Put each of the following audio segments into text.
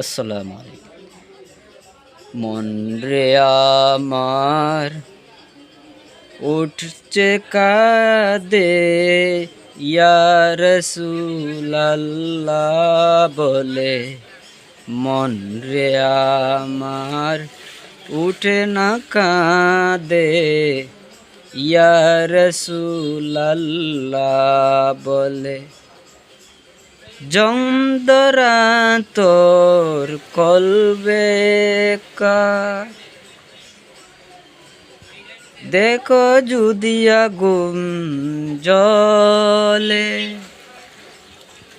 আসসালামু মন রে আমার উঠছে কাদে বলে মন রে আমার উঠে না কাঁদে, ইয়া রসুলাল্লাহ বলে। জমদরা তোর কলবে দেখো যদি আগুন জলে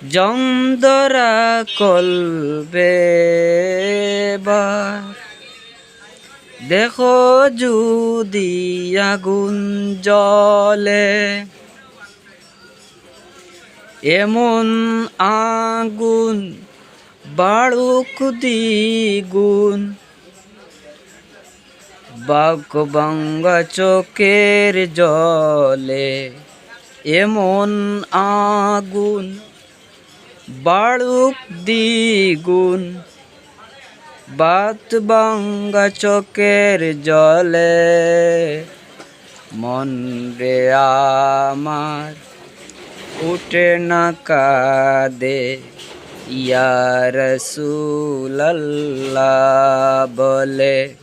জমদরা কলবে দেখো যদি আগুন জলে এমন আগুন বাড়ুক দ্বিগুণ। বাক বাঙ্গা চোখের জলে এমন আগুন বাড়ুক দ্বিগুণ। বাত বাঙ্গা চোখের জলে মন রে আমার উঠে না কাদে, ইয়া বলে,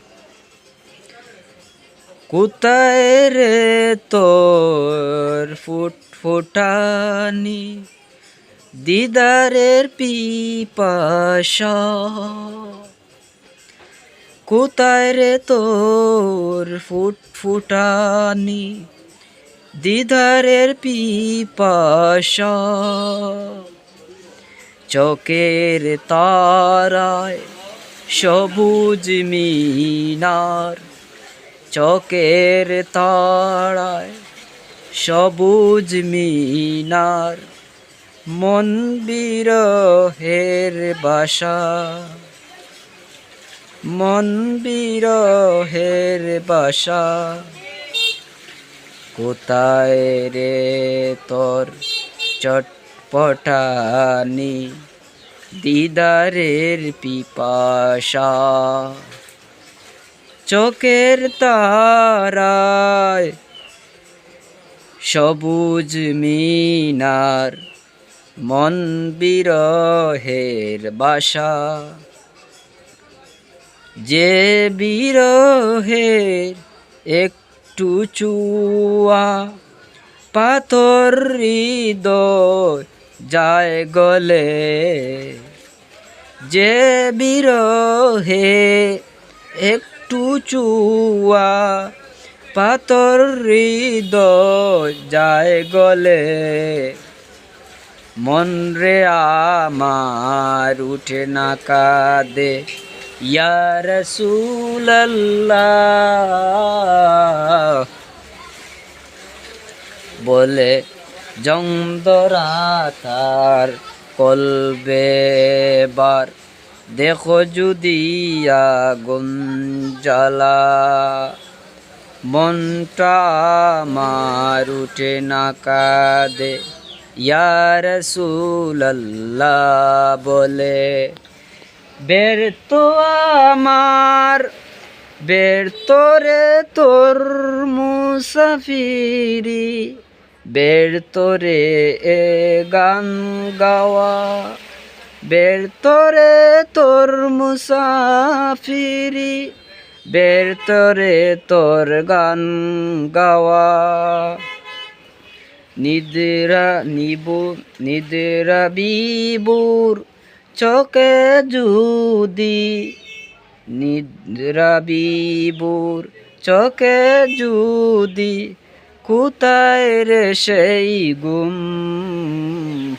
কোথায় রে তোর ফুট ফুটানি? দিদারের পিপাসা, কোথায় রে তোর ফুট ফুটানি? দিদারের পিপাসা। চোখের তারায় সবুজ মিনার। চোখের তারায় সবুজ মিনার। মন বিরহের বাসা। মন বিরহের বাসা। কোথায় রে তোর চটপটানি? দিদারের পিপাসা। চোখের তারায় সবুজ মিনার, মন বিরহের বাসা। যে বিরহের একটু চুয়া, পাথর হৃদয় যায় গলে। যে বিরহে একটু চুয়া, পাথর হৃদয় যায় গলে। মন রে আমার উঠে না কাদে বলে জংদরা তার কলবে বার। দেখো যদি আগুন মনটা আমার উঠে না কাঁদে। ইয়া রসুলাল্লাহ বলে বের তো আমার, বের তোরে তোর মুসাফিরি, বের তোরে এ গান গাওয়া, বের তোরে তোর মুসাফিরি, বের তোরে তোর গান গাওয়া। নিদ্রা নিবু, নিদ্রা বিবুর চোখে জুদি নিদ্রা বিবুর চোখে জুদি কোথায় রে সেই গুম।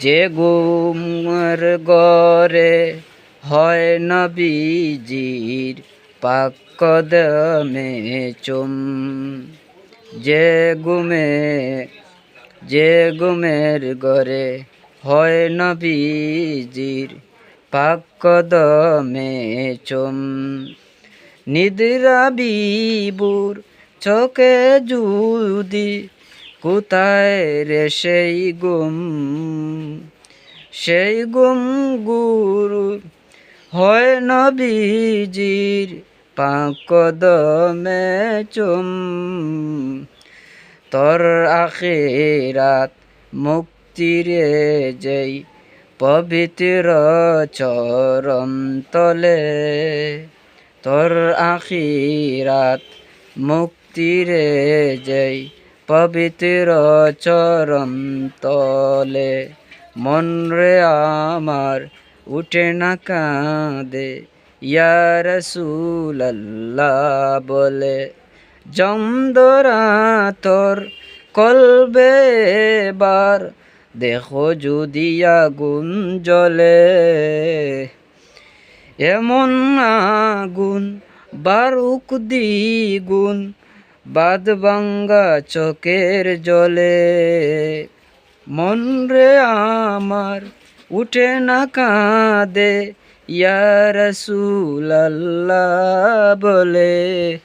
যে গুমর গরে হয় নবীজির পাকদমে চুম। যে গুমে, যে গুমের গরে হয় নবীজির পাকদমে চুম। নিদ্রা বিবুর চোখে জুদি কোথায় রে সেই গুম? সেই গুম গুরু হয় নবীজির পাকদমে চুম। তোর আখিরাত মুক্তিরে যেই পবিত্র চরম তলে, তোর আখিরাত মুক্তিরে যেই পবিত্র চরম তলে, মন রে আমার উঠে না কাঁদে, ইয়া রসুল্লাহ বলে জমদরা তোর কলবে বার দেখো যদি আগুন জ্বলে এমন আগুন, বারুক দ্বিগুণ বাদ ভাঙ্গা চোখের জলে। মন রে আমার উঠে না কাঁদে, ইয়া রসুল্লাহ বলে।